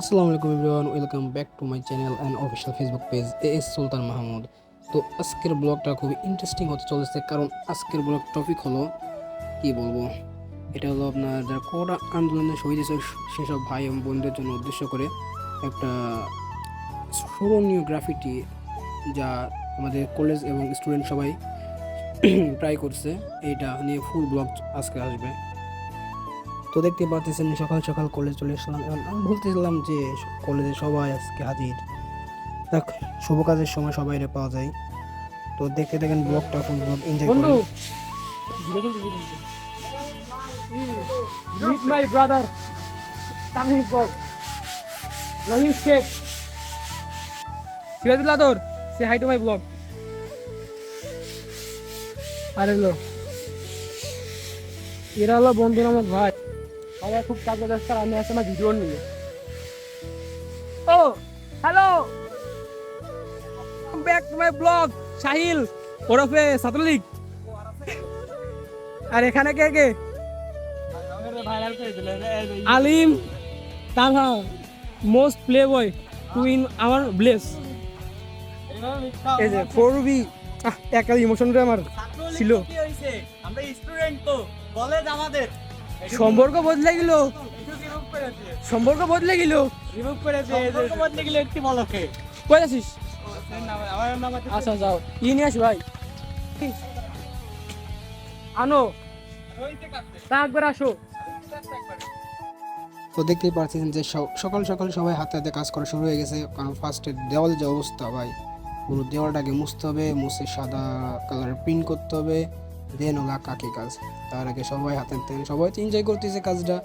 আসসালামু আলাইকুম everyone welcome back to my channel and official Facebook page A S Sultan Mahmud তো আজকের ব্লগটা খুবই ইন্টারেস্টিং হতে চলেছে, কারণ আজকের ব্লগ টপিক হলো, কি বলব? এটা হলো আপনার যারা কোটা আন্দোলনে শহীদ হয়েছে, সেসব ভাই এবং বোনদের জন্য উদ্দেশ্য করে একটা স্মরণীয় গ্রাফিটি যা আমাদের কলেজ এবং স্টুডেন্ট সবাই ট্রাই করছে। এইটা নিয়ে ফুল ব্লগ আজকে আসবে। তো দেখতে পাচ্ছেন সকাল সকাল কলেজ চলে এসেছিলাম এবং আমি বলতেছিলাম যে কলেজে সবাই আজকে হাজির। দেখ, শুভ কাজের সময় সবাই পাওয়া যায়। তো দেখতে দেখেন ব্লগটা ফুল ব্লগ এনজয় করুন। meet my brother Sheikh. Sirajullah তোর সে হাই টু মাই ব্লগ আরে লো। এরা হলো বন্ধু নামক ভাই। আমার খুব কাজে ব্যস্ত, আমি আসলে ভিডিও নিয়ে। ও hello back to my vlog Sahil ওরফে ছাত্রলীগ। আর এখানে কে কে? Alim Taha most play boy two in আমার ব্লেস এই যে ফোর বি একটা ইমোশনটা আমার ছিল। আমরা স্টুডেন্ট তো কলেজ আমাদের। সম্পর্ক বদলে গেল। সম্পর্ক বদলে গেল। রিমুভ বদলে গেলে একটি বলকে। কই আছিস? আচ্ছা যাও। ই নিয়ে আস ভাই। আনো। তা একবার আসো। তো দেখতেই পাচ্ছেন যে সকাল সকাল সবাই হাতে হাতে কাজ করা শুরু হয়ে গেছে। কারণ ফার্স্টে দেওয়াল যে অবস্থা ভাই পুরো দেওয়ালটাকে মুছতে হবে মুছে সাদা কালার প্রিন্ট করতে হবে। দেন ওলা কাকে কাজ। তার আগে সবাই হাতে হাতে সবাই তো এনজয় করতেছে কাজটা।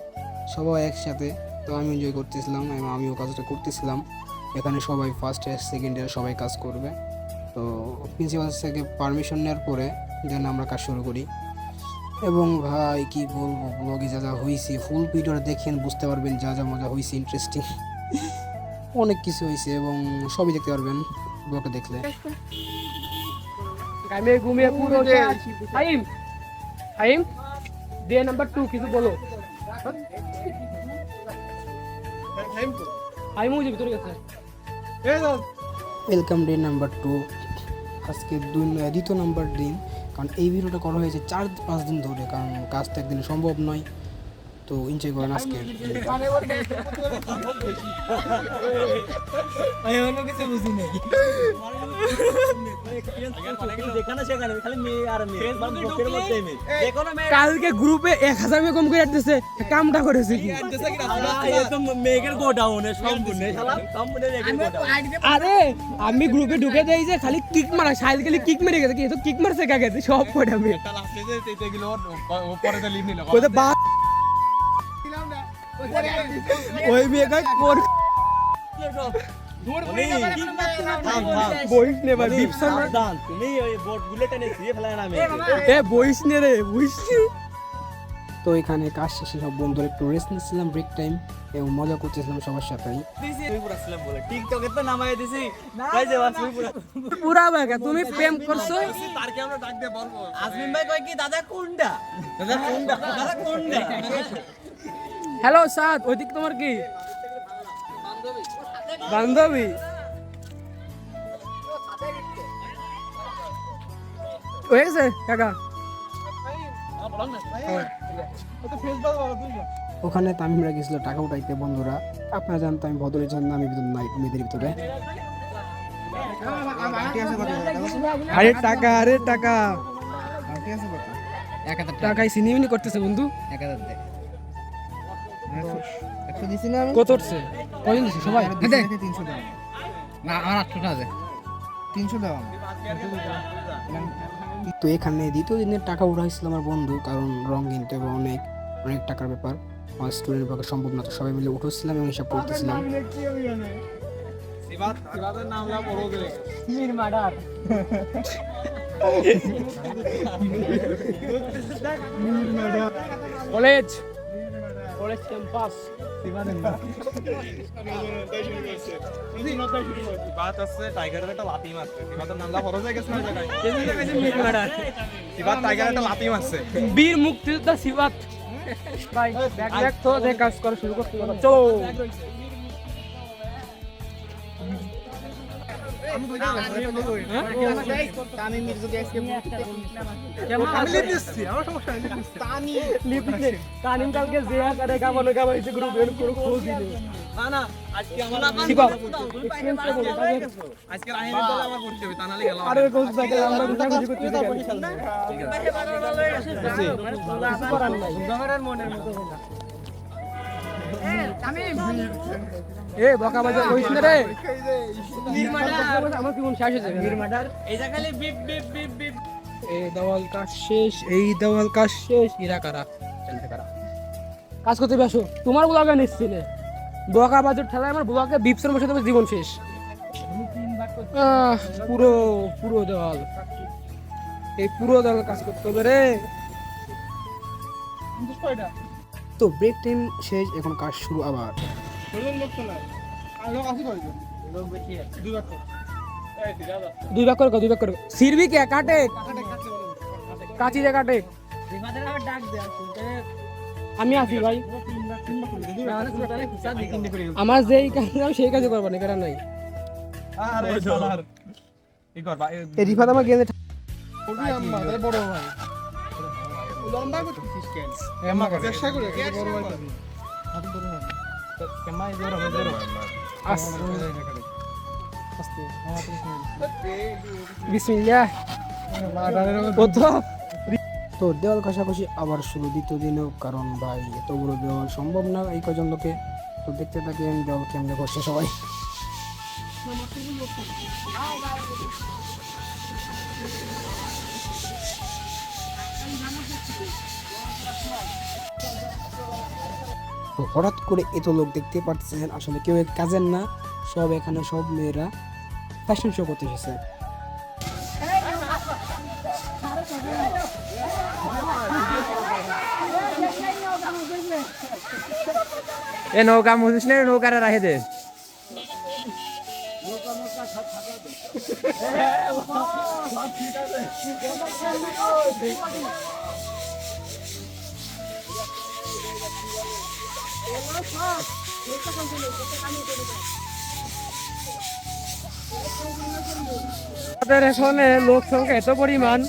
সবাই একসাথে, তো আমি এনজয় করতেছিলাম এবং আমিও কাজটা করতেছিলাম। এখানে সবাই ফার্স্ট ইয়ার সেকেন্ড ইয়ার সবাই কাজ করবে। তো প্রিন্সিপাল থেকে পারমিশন নেওয়ার পরে দেন আমরা কাজ শুরু করি। এবং ভাই, কি বলব ব্লগে যা যা হয়েছে ফুল ভিডিওটা দেখেন, বুঝতে পারবেন যা যা মজা হয়েছে ইন্টারেস্টিং অনেক কিছু হয়েছে এবং সবই দেখতে পারবেন ব্লগটা দেখলে। ঘামিয়ে ঘুমিয়ে পুরো হাইম হাইম ডে নাম্বার টু কিছু বলো হাইম মুজি ভিতরে গেছে ওয়েলকাম ডে নাম্বার টু আজকে দুই দ্বিতীয় নাম্বার দিন কারণ এই ভিডিওটা করা হয়েছে চার পাঁচ দিন ধরে। কারণ কাজ তো একদিনে সম্ভব নয়। তো এনজয় করেন আজকে কালকে গ্রুপে এক হাজার মেয়ে কম করে দিতেছে কামটা করেছে কি? আরে আমি গ্রুপে ঢুকে দেই যে খালি কিক মারা সাইল খালি কিক মেরে গেছে কি? তো কিক মারছে কাকে? সব কটা মেয়ে বা ওই মেয়ে কাজ কোর থাম থাম। বইস নে ভাই বিপসন সাবধান তুমি ওই বোটগুলো টেনে ছিঁড়ে ফেলায় না এ বইস নে রে বইস তো এখানে কাজ শেষে সব বন্ধুরা একটু রেস্ট নিচ্ছিলাম ব্রেক টাইম এবং মজা করতেছিলাম সবার সাথেই তুই পুরা ছিলাম টিকটকে তো নামাই দিছি। পুরা পুরা তুমি প্রেম করছ? তার কি আমরা ডাক দিয়ে বলব? আজমিন ভাই কয় কি দাদা কোনটা? দাদা কোনটা? দাদা কোনটা? হ্যালো সাদ ওইদিক তোমার কি? বান্ধবী। হয়ে গেছে কাকা? ওখানে তামিমরা গেছিল টাকা উঠাইতে বন্ধুরা। আপনারা জানতো আমি ভদ্রের জন্য আমি ভিতর নাই মেয়েদের ভিতরে। আরে টাকা আরে টাকা। টাকায় সিনেমিনি করতেছে বন্ধু। কত উঠছে? কদিন দিছে? সবাই? তো এখানে দ্বিতীয় দিনের টাকা উঠাইছিল আমার বন্ধু কারণ রং কিনতে হবে অনেক অনেক টাকার ব্যাপার। আমার স্টুডেন্টের পক্ষে সম্ভব না তো সবাই মিলে উঠেছিলাম এবং হিসাব করতেছিলাম। কলেজ। কলেজ ক্যাম্পাস বাত আছে টাইগারের একটা লাথি মারছে। সিবাতের নামলা ফরজ হয়ে গেছে না জায়গায় সিবাত টাইগারের একটা লাতি মারছে। বীর মুক্তিযোদ্ধা শিবাত ভাই ব্যাক ব্যাক তো যে কাজ করা শুরু করতে চলো। তানিম কালকে যে আকারে কামানো কামাইছে গ্রুপ এর কোনো খোঁজ দিলে না না আজকে আমার আজকে রাহিনের দলে আমার করতে হবে তা নাহলে গেলাম। আরে কোচ থাকে আমরা গুছা গুছি করতে করার নাই। এ বকা বাজা কইছ না রে। আমার কি শেষ হয়েছে। এইটা খালি বিপ বিপ বিপ বিপ। এই দেওয়াল কাজ শেষ এই দেওয়াল কাজ শেষ ইরা কারা? জানতে কারা? কাজ করতে বেসো তোমার বুলাকে নিচ্ছিলে বকা বাজার ঠেলায় আমার বুলাকে বিপসের বসে দেবে জীবন শেষ। আহ, পুরো পুরো দেওয়াল। এই পুরো দেওয়াল কাজ করতে হবে রে। তো ব্রেক টাইম শেষ এখন কাজ শুরু আবার। দুই ভাগ করে কর, দুই ভাগ করে সিরবি কে? কাটে? কাচি দে কাটে। আমি আছি ভাই। আমার যেই কাজ আমি সেই কাজই করব না কেন নাই। আরে শালার ই কর ভাই এই রিফাত আমার চেষ্টা করে বড় ভাই তো দেওয়াল কষাকষি আবার শুরু দ্বিতীয় দিনেও, কারণ ভাই, এত বড় দেওয়াল সম্ভব না এই কজন লোকে তো দেখতে থাকি আমি দেওয়াল কেমনে করছে সবাই। তো হঠাৎ করে এত লোক দেখতে পাচ্ছেন আসলে কেউ কাজের না, সব এখানে সব মেয়েরা ফ্যাশন শো করতে এসেছে। এ নৌকা মুছিস না, নৌকাটা রাখে দে। আমাদের এখানে লোক সংখ্যা এত পরিমাণ।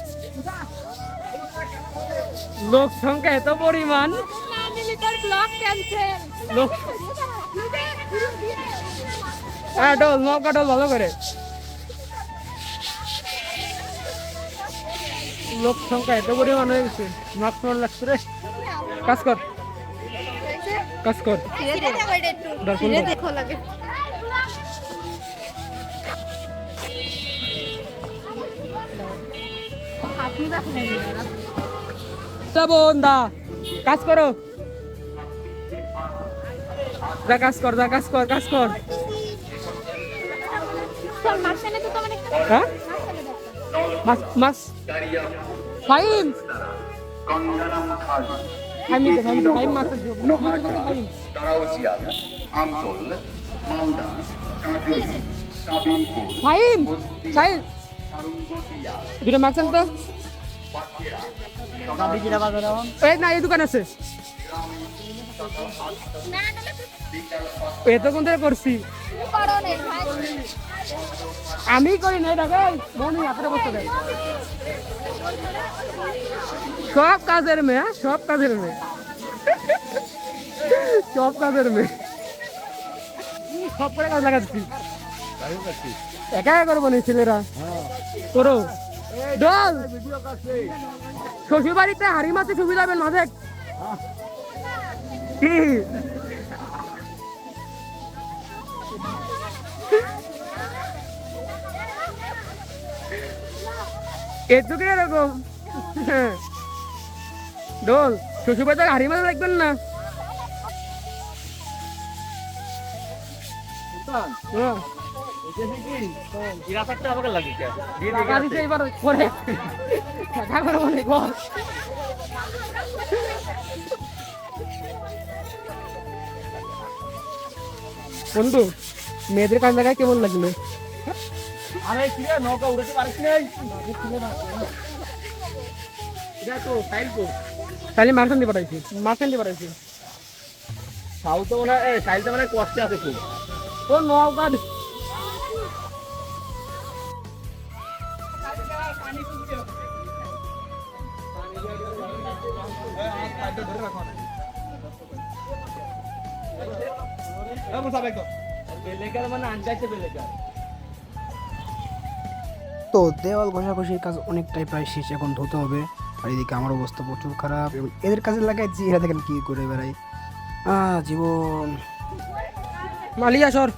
লোক সংখ্যা এত পরিমাণ। ডোল নৌকা ডোল ভালো করে। লোক সংখ্যা এত পরিমাণ হয়ে গেছে। মাস্ক লাগছে রে কাজ কর। কাজ কর। দেখো লাগে দা। কাজ করো। যা কাজ কর যা কাজ কর কাজ কর। হ্যাঁ? মাস মাস ফাইম আমতল মালদা সাবিনপুর ফাইম দুটো মারছেন তো এই না এই দোকান আছে না না না এতক্ষণ করছি আমি করি নাই দেখো মনে হাতে বসতে দেয় সব কাজের মেয়ে হ্যাঁ? সব কাজের মেয়ে। সব কাজের মেয়ে। সব করে কাজ লাগাচ্ছি। একা করব না ছেলেরা? করো। ডল শ্বশুর বাড়িতে হাড়ি মাছে সুবিধা হবে না দেখ কি এটুকু এরকম। ডোল শ্বশুর বাড়িতে হাড়ি মাছ লাগবেন না। বন্ধু মেয়েদের কাজ লাগায় কেমন লাগল? আরে কি রে নৌকা উড়াতে পারিস নাই? তো। তাহলে মার্কেন্ডি পাঠাইছি মার্কেন্ডি পাঠাইছি সাউথ মনে হয় মানে কষ্টে আছে খুব। ও নওগাঁ তো দেওয়াল ঘষাঘষির কাজ অনেকটাই প্রায় শেষ এখন ধুতে হবে। আর এদিকে আমার অবস্থা প্রচুর খারাপ এবং এদের কাজে লাগাইছি, এরা দেখেন কি করে বেড়াই জীবন। মালিয়া, সর।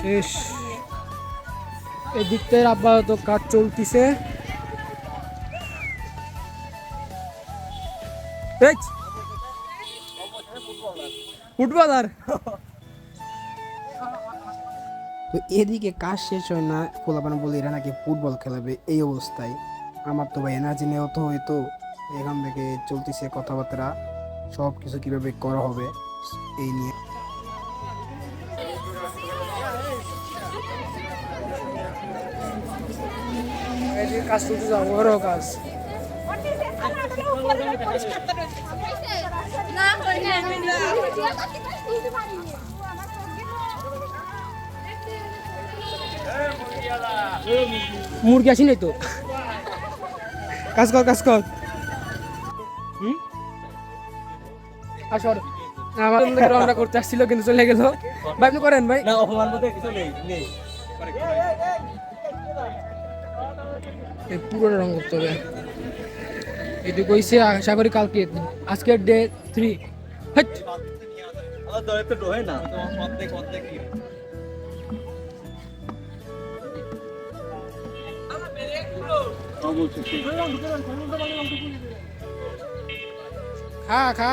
শেষ। এদিক থেকে আপাতত কাজ চলতিছে। এই! ফুটবলার। তো এদিকে কাজ শেষ হয় না পোলাপান বলে এরা নাকি ফুটবল খেলাবে এই অবস্থায় আমার তো ভাই এনার্জি নেওয়া তো হয়তো এখান থেকে চলতেছে কথাবার্তা সব কিছু কীভাবে করা হবে এই নিয়ে কাজ কাজ মুরগি আসি নাই তো? কাজ কর কাজ কর। হুম? আসর আমার করতে আসছিল কিন্তু চলে গেল। ভাই আপনি করেন ভাই। না অপমান বলতে কিছু নেই নেই। এই পুরোটা রং করতে হবে। এটুকু হইছে আশা করি কালকে। আজকে ডে থ্রি। দরে তো ডোহে না। খা খা।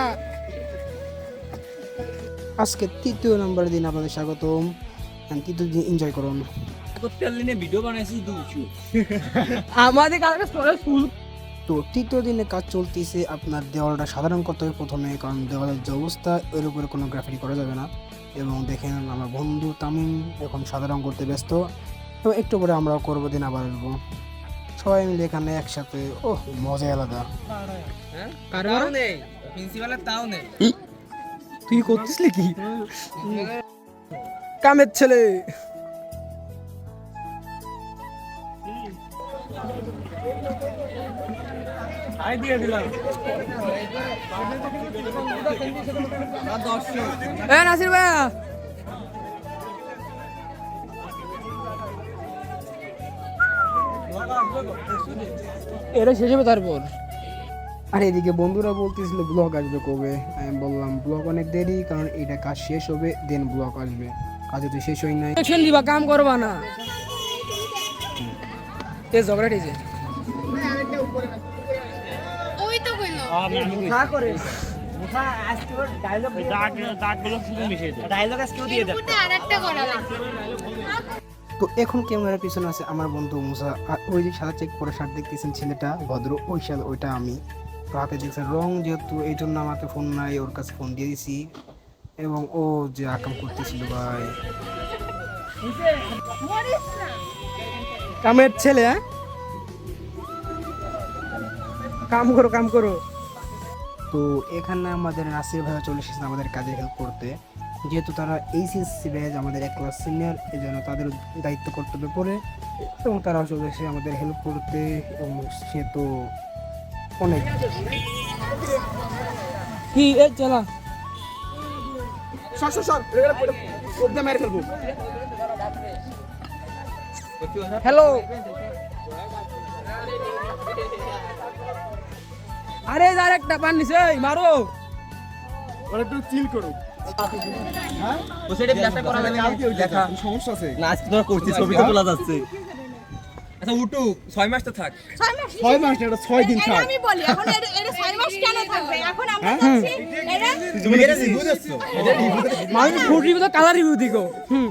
আজকে তৃতীয় নম্বর দিন আপনাদের স্বাগতম। And তৃতীয় দিন এনজয় করুন। ভিডিও বানাইছি আমাদের ফুল। তো তৃতীয় দিনে কাজ চলতেছে আপনার দেওয়ালটা সাধারণ করতে হবে প্রথমে কারণ দেওয়ালের যে অবস্থা এর উপরে কোনো গ্রাফিটি করা যাবে না। এবং দেখেন আমার বন্ধু তামিম এখন সাধারণ করতে ব্যস্ত। তো একটু পরে আমরাও করব দিন আবার আসব। সবাই মিলে এখানে একসাথে ও মজাই আলাদা। প্রিন্সিপালের তাও নেই। তুই করছিস কি? কামের ছেলে। আই দিয়ে দিলাম এ নাসির ভাইয়া। এটা শেষ হবে তারপর। আর এদিকে বন্ধুরা বলতেছিল ব্লগ আসবে কবে? আমি বললাম ব্লগ অনেক দেরি কারণ এটা কাজ শেষ হবে দেন ব্লগ আসবে। কাজ তো শেষ হয় নাই। ইলেকশন দিবা কাম করবা না। এ ঝগড়া ঠেছে ওই তো কইলো। ডায়লগ আজকে দিয়ে দেন ফুটে আরেকটা করা লাগবে। তো এখন ক্যামেরার পিছনে আছে আমার বন্ধু মুসা। আর ওই যে সাদা চেক পরে শার্ট দেখতেছেন ছেলেটা, ভদ্র, ওই শাল ওইটা আমি। তো হাতে দেখছেন রং যেহেতু, এই জন্য আমার তো ফোন নাই, ওর কাছে ফোন দিয়ে দিছি। এবং ও যে আকাম করতেছিল ভাই। কামের ছেলে হ্যাঁ? কাম করো কাম করো। তো এখানে আমাদের নাসির ভাইয়া চলে এসেছে আমাদের কাজে হেল্প করতে। যেহেতু তারা এইচএসসি ব্যাচ আমাদের এক ক্লাস সিনিয়র এই জন্য তাদের দায়িত্ব কর্তব্যে পড়ে এবং তারা চলে এসে আমাদের হেল্প করতে এবং সে তো অনেক। কি এ চলা সর সর সর মেরে ফেলব। হ্যালো আরে যার একটা পান নিছে মারো। ওরা একটু চিল করো ও সেটা ব্যাখ্যা করা যাবে আর কি দেখা সমস্যা আছে। না আজকে তোরা করছিস ছবি তো তোলা যাচ্ছে। আচ্ছা উঠুক ছয় মাস তো থাক। ছয় মাস ছয় মাস না, এটা ছয় দিন এটা থাক। আমি বলি এখন এর এর ছয় মাস কেন থাকবে? এখন আমরা যাচ্ছি এরা তুমি এটা বুঝেছ মানুষ ফুড রিভিউ তো কালার রিভিউ দিগো। হুম।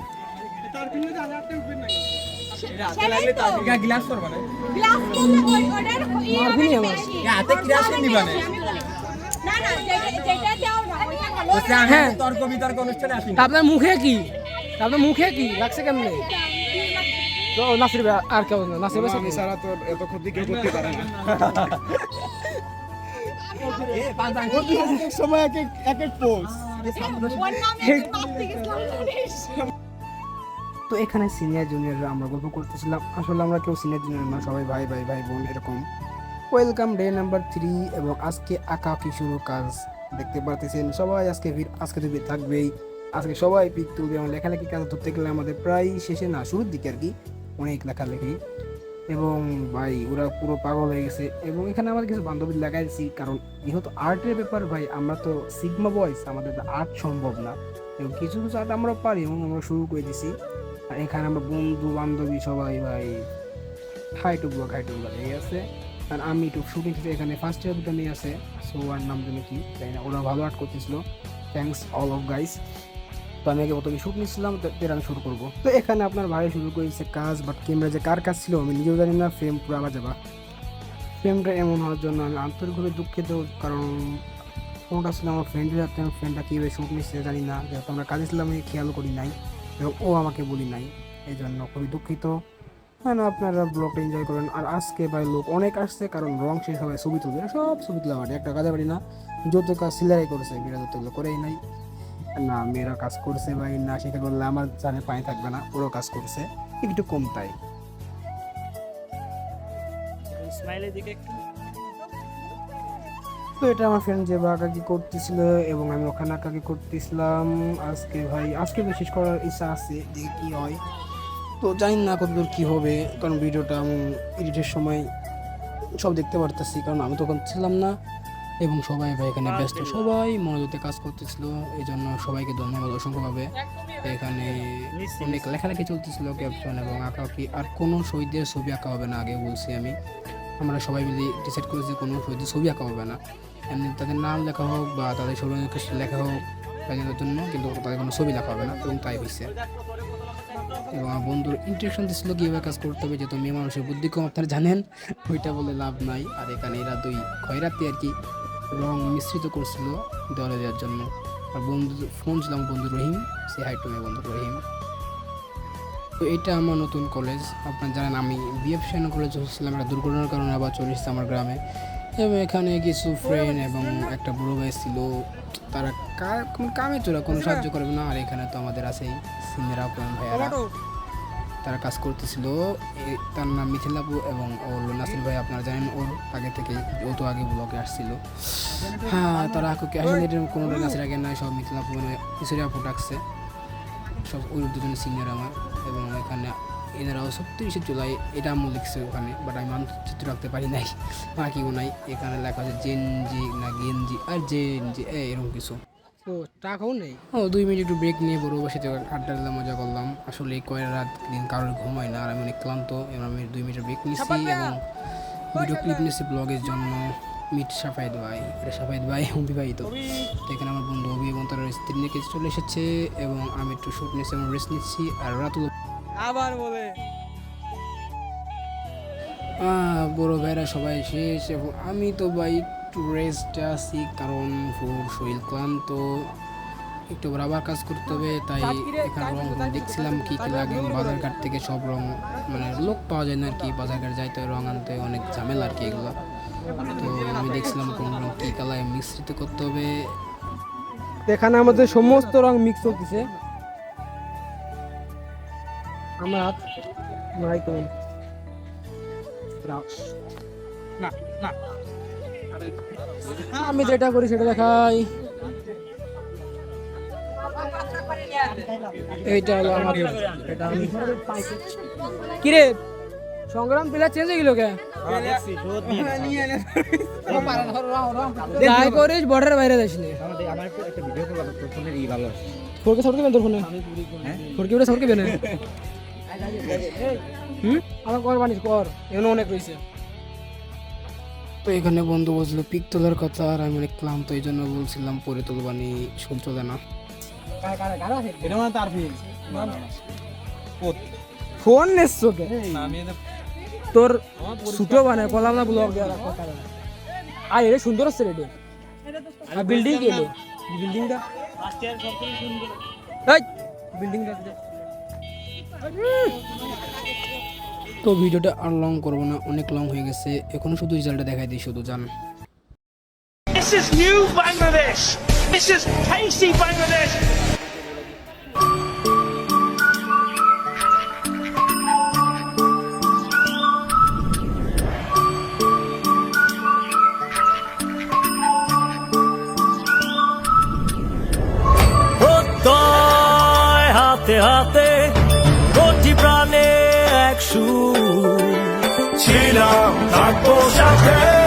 আজকে গ্লাস করবা না। করলে ওই। হাতে গ্লাস নিবা না। বেশি, আমি বলি। না না যেটা যেটা হ্যাঁ। তর্ক বিতর্ক অনুষ্ঠানে আসি আপনার মুখে কি? আপনার মুখে কি? লাগছে কেমনে? তো নাসির ভাই আর কেউ না নাসির ভাই সারা তোর এত ক্ষতি কেউ করতে পারে না। সময় এক এক এক তো তো এখানে সিনিয়র জুনিয়ররা আমরা গল্প করতেছিলাম। আসলে আমরা কেউ সিনিয়র জুনিয়র না সবাই ভাই ভাই ভাই বোন এরকম। ওয়েলকাম ডে নাম্বার থ্রি এবং আজকে আঁকা কি শুরু কাজ? দেখতে পারতেছেন। সবাই আজকে আজকে তো ভিড় থাকবেই। আজকে সবাই পিক তুলবে। এবং লেখালেখি কাজ ধরতে গেলে আমাদের প্রায় শেষে না, শুরুর দিকে আর কি অনেক লেখালেখি। এবং ভাই, ওরা পুরো পাগল হয়ে গেছে। এবং এখানে আমাদের কিছু বান্ধবী লাগাইছি কারণ যেহেতু আর্টের ব্যাপার ভাই, আমরা তো সিগমা বয়স আমাদের আর্ট সম্ভব না। এবং কিছু কিছু আর্ট আমরা পারি, এবং আমরা শুরু করে দিছি। আর এখানে আমরা বন্ধু বান্ধবী সবাই ভাই hi to vlog hi to vlog আছে? আর আমি একটু শুটিং এখানে ফার্স্ট ইয়ার নিয়ে আছে। সো আর নাম জানি কি তাই না। ওরা ভালো আর্ট করতেছিল। থ্যাংকস অল অফ গাইস তো আমি আগে প্রথমে শ্যুট নিচ্ছিলাম, তো এর আমি শুরু করব। তো এখানে আপনার ভাই শুরু করেছে কাজ বাট ক্যামেরা যে কার কাজ ছিল, আমি নিজেও জানি না ফ্রেম পুরো আবার যাবা। ফ্রেমটা এমন হওয়ার জন্য আমি আন্তরিকভাবে দুঃখিত, কারণ ফোনটা ছিল আমার ফ্রেন্ডের হাতে আমার ফ্রেন্ডটা কীভাবে শ্যুট নিচ্ছে জানি না। যেহেতু আমরা কাজে ছিলাম, আমি খেয়াল করি নাই। ও আমাকে বলি নাই। এই জন্য খুবই দুঃখিত। হ্যাঁ আপনারা ব্লগটা এনজয় করেন। আর আজকে ভাই লোক অনেক আসছে কারণ রং শেষ হবে ছবি তুলবে সব ছবি তুলে পারে একটা কাজে পারি না। যত কাজ সিলারাই করেছে মেয়েরা যতগুলো করেই নাই। না মেয়েরা কাজ করছে ভাই না সেটা করলে আমার জানে পায়ে থাকবে না ওরাও কাজ করছে একটু কম তাই। স্মাইলের দিকে একটু। তো এটা আমার ফ্রেন্ড যে আঁকাকি করতেছিল এবং আমি ওখানে আঁকাকি করতেছিলাম। আজকে ভাই আজকে বিশেষ করার ইচ্ছা আছে যে কি হয়। তো জানি না কতদূর কি হবে কারণ ভিডিওটা আমি এডিটের সময় সব দেখতে পারতেছি কারণ আমি তখন ছিলাম না এবং সবাই ভাই এখানে ব্যস্ত। সবাই মনোযোগে কাজ করতেছিল এই জন্য সবাইকে ধন্যবাদ অসংখ্যভাবে। এখানে অনেক লেখালেখি চলতেছিল ক্যাপশন এবং আঁকা আঁকাআঁকি আর কোনো শহীদের ছবি আঁকা হবে না আগে বলছি আমি। আমরা সবাই মিলে ডিসাইড করেছি যে কোনো শহীদের ছবি আঁকা হবে না। এমনি তাদের নাম লেখা হোক বা তাদের শরীর লেখা হোক তাদের জন্য কিন্তু তাদের কোনো ছবি লেখা হবে না এবং তাই হয়েছে এবং আমার বন্ধুর ইন্টারেকশন দিচ্ছিল কীভাবে কাজ করতে হবে, যেহেতু মেয়ে মানুষের বুদ্ধি কম, আপনারা জানেন, ওইটা বলে লাভ নাই। আর এখানে এরা দুই খয়রাতি আর কি, রং মিশ্রিত করছিল দেওয়ালে দেওয়ার জন্য। আর বন্ধু ফোন ছিলাম বন্ধু রহিম সে হাই টু বন্ধু রহিম। তো এটা আমার নতুন কলেজ আপনারা জানেন আমি বিএফ সেন কলেজে হচ্ছিলাম, একটা দুর্ঘটনার কারণে আবার চলে এসেছি আমার গ্রামে। এবং এখানে কিছু ফ্রেন্ড এবং একটা বড় ভাই ছিল তারা কোনো কামে চোরা কোনো সাহায্য করবে না? আর এখানে তো আমাদের আছেই সিনিয়র আপন ভাইয়ারা। তারা কাজ করতেছিল তার নাম মিথিলাপু এবং ওর নাসির ভাই আপনারা জানেন ওর আগে থেকে ও তো আগে ব্লকে আসছিল। হ্যাঁ তারা আকুকে আসলে কোনো নাসির আগে? নাই সব মিথিলাপু মানে মিশরি আপু ডাকছে। সব ওই দুজন সিনিয়র আমার এবং এখানে এনারাও সত্যি জুলাই এটা আমি লিখছে ওখানে বাট আমি মানচিত্র রাখতে পারি নাই বাকিও নাই এখানে লেখা আছে জেনজি না গেনজি আর জেনজি এ এরকম কিছু। তো টাকাও নেই? ও দুই মিনিট একটু ব্রেক নিয়ে বড় বসে আড্ডা দিলাম মজা করলাম। আসলে এই কয়েক রাত দিন কারোর ঘুম হয় না আর আমি অনেক ক্লান্ত এবং আমি দুই মিনিট ব্রেক নিয়েছি এবং ভিডিও ক্লিপ নিচ্ছি ব্লগের জন্য মিট সাফাইদ ভাই এটা সাফাইদ ভাই অবিবাহিত। তো এখানে আমার বন্ধু অভি এবং তার স্ত্রী নিয়ে চলে এসেছে এবং আমি একটু শ্যুট নিয়েছি এবং রেস্ট নিচ্ছি আর রাতুল আবার বলে। বড় ভাইরা সবাই শেষ এবং আমি তো ভাই একটু রেস্টে আছি কারণ খুব শরীর ক্লান্ত। একটু আবার কাজ করতে হবে তাই এখানে রং দেখছিলাম কি কি লাগে বাজার ঘাট থেকে সব রং মানে লোক পাওয়া যায় না আর কি বাজার ঘাট যাইতে রং আনতে অনেক ঝামেলা আর কি এগুলো। তো আমি দেখছিলাম কোন রং কী কালায় মিশ্রিত করতে হবে। এখানে আমাদের সমস্ত রং মিক্স হতেছে আমার হাত মারাই করুন আমি যেটা করি সেটা দেখাই। এইটা হলো আমার এটা আমি কিরে সংগ্রাম প্লেয়ার চেঞ্জ হয়ে গেল কে? যাই করিস বর্ডারের বাইরে যাস নি। সাউট কেবেন তোর ফোনে ফোরকে ওটা সাউট কেবেন হুম? আমার কর বানিস কর এমন অনেক রয়েছে। তো এখানে বন্ধু বলছিল পিক তোলার কথা আর আমি অনেক ক্লান্ত এই জন্য বলছিলাম পরে তুলবানি শুল চলে না। মানে ফোন নেছো কে? তোর ছোটো বানায় কলাম না ব্লগ আর এটা সুন্দর হচ্ছে রেডি আর বিল্ডিং কি বিল্ডিংটা বিল্ডিংটা তো ভিডিওটা আর লং করব না অনেক লং হয়ে গেছে এখন শুধু রেজাল্টটা দেখাই দিই শুধু জান This is new Bangladesh. This is tasty Bangladesh. হাতে হাতে কিছু ছিলাম থাকব সাথে।